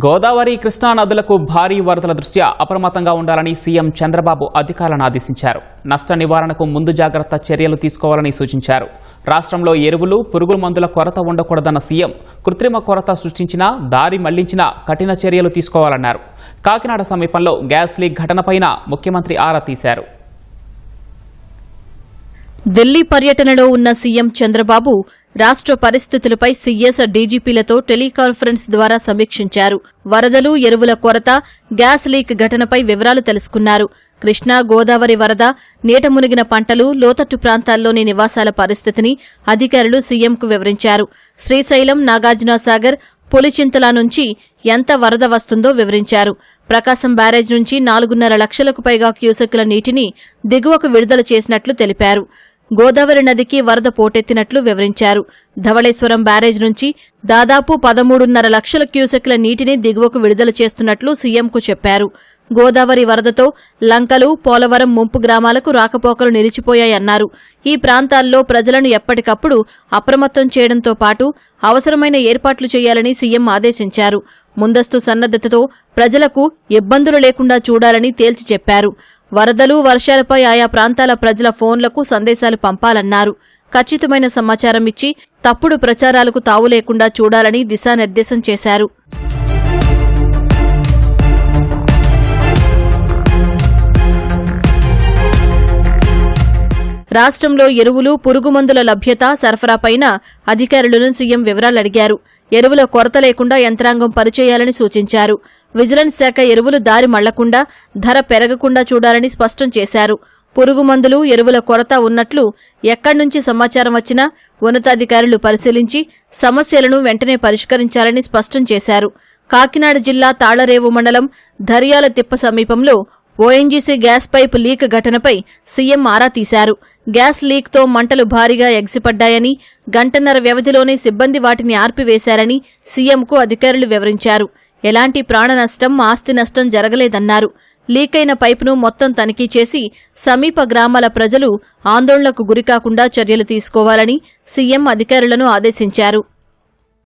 గోదావరి కృష్ణా నదులకు భారీ వరదల దృష్ట్యా అప్రమత్తంగా ఉండాలని సీఎం చంద్రబాబు అధికారులను ఆదేశించారు. నష్ట నివారణకు ముందు జాగ్రత్త చర్యలు తీసుకోవాలని సూచించారు. రాష్ట్రంలో ఎరువులు పురుగుల మందుల కొరత ఉండకూడదన్న సీఎం కృత్రిమ కొరత సృష్టించినా దారి మళ్ళించినా కఠిన చర్యలు తీసుకోవాలన్నారు. కాకినాడ సమీపంలో గ్యాస్ లీక్ ఘటనపైన ముఖ్యమంత్రి ఆరా తీశారు. ఢిల్లీ పర్యటనలో ఉన్న సీఎం చంద్రబాబు రాష్ట్ర పరిస్థితులపై సీఎస్ డీజీపీలతో టెలికాన్ఫరెన్స్ ద్వారా సమీక్షించారు. వరదలు ఎరువుల కొరత గ్యాస్ లీక్ ఘటనపై వివరాలు తెలుసుకున్నారు. కృష్ణా గోదావరి వరద నీట మునిగిన పంటలు లోతట్టు ప్రాంతాల్లోని నివాసాల పరిస్థితిని అధికారులు సీఎంకు వివరించారు. శ్రీశైలం నాగార్జునసాగర్ పులిచింతల నుంచి ఎంత వరద వస్తుందో వివరించారు. ప్రకాశం బ్యారేజ్ నుంచి నాలుగున్నర లక్షలకు పైగా క్యూసెక్కుల నీటిని దిగువకు విడుదల చేసినట్లు తెలిపారు. గోదావరి నదికి వరద పోటెత్తినట్లు వివరించారు. ధవళేశ్వరం బ్యారేజ్ నుంచి దాదాపు పదమూడున్నర లక్షల క్యూసెక్ల నీటిని దిగువకు విడుదల చేస్తున్నట్లు సీఎంకు చెప్పారు. గోదావరి వరదతో లంకలు పోలవరం ముంపు గ్రామాలకు రాకపోకలు నిలిచిపోయాయన్నారు. ఈ ప్రాంతాల్లో ప్రజలను ఎప్పటికప్పుడు అప్రమత్తం చేయడంతో పాటు అవసరమైన ఏర్పాట్లు చేయాలని సీఎం ఆదేశించారు. ముందస్తు సన్నద్దతతో ప్రజలకు ఇబ్బందులు లేకుండా చూడాలని తేల్చి చెప్పారు. వరదలు వర్షాలపై ఆయా ప్రాంతాల ప్రజల ఫోన్లకు సందేశాలు పంపాలన్నారు. ఖచ్చితమైన సమాచారం ఇచ్చి తప్పుడు ప్రచారాలకు తావు లేకుండా చూడాలని దిశానిర్దేశం చేశారు. రాష్ట్రంలో ఎరువులు పురుగుమందుల లభ్యత సరఫరాపైన అధికారులను సీఎం వివరాలు అడిగారు. ఎరువుల కొరత లేకుండా యంత్రాంగం పనిచేయాలని సూచించారు. విజిలెన్స్ శాఖ ఎరువులు దారి మళ్ళకుండా ధర పెరగకుండా చూడాలని స్పష్టం చేశారు. పురుగుమందులు ఎరువుల కొరత ఉన్నట్లు ఎక్కడ్నుంచి సమాచారం వచ్చినా ఉన్నతాధికారులు పరిశీలించి సమస్యలను వెంటనే పరిష్కరించాలని స్పష్టం చేశారు. కాకినాడ జిల్లా తాళరేవు మండలం ధరియాల తిప్ప సమీపంలో ఓఎన్జీసీ గ్యాస్ పైపు లీక్ ఘటనపై సీఎం ఆరా తీశారు. గ్యాస్ లీక్తో మంటలు భారీగా ఎగ్సిపడ్డాయని గంటన్నర వ్యవధిలోనే సిబ్బంది వాటిని ఆర్పివేశారని సీఎంకు అధికారులు వివరించారు. ఎలాంటి ప్రాణ నష్టం ఆస్తి నష్టం జరగలేదన్నారు. లీకైన పైపును మొత్తం తనిఖీ చేసి సమీప గ్రామాల ప్రజలు ఆందోళనకు గురికాకుండా చర్యలు తీసుకోవాలని సీఎం అధికారులను ఆదేశించారు.